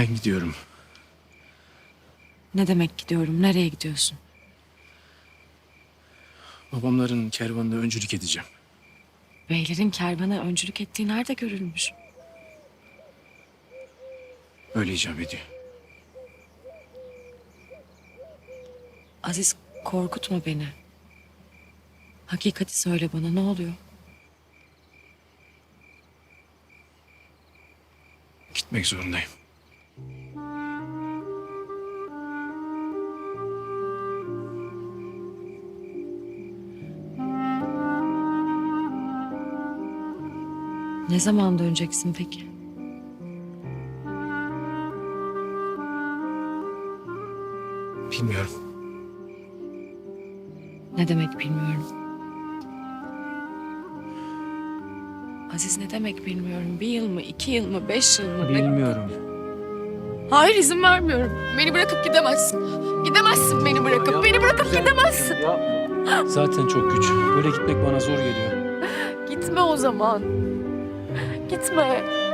Ben gidiyorum. Ne demek gidiyorum? Nereye gidiyorsun? Babamların kervanına öncülük edeceğim. Beylerin kervana öncülük ettiği nerede görülmüş? Öyle icap ediyor. Aziz korkutma beni. Hakikati söyle bana ne oluyor? Gitmek zorundayım. Ne zaman döneceksin peki? Bilmiyorum. Ne demek bilmiyorum. Aziz ne demek bilmiyorum. Bir yıl mı, iki yıl mı, beş yıl mı? Bilmiyorum. Hayır izin vermiyorum. Beni bırakıp gidemezsin. Gidemezsin beni bırakıp. Beni bırakıp gidemezsin. Zaten çok güç. Böyle gitmek bana zor geliyor. Gitme o zaman. Gitme.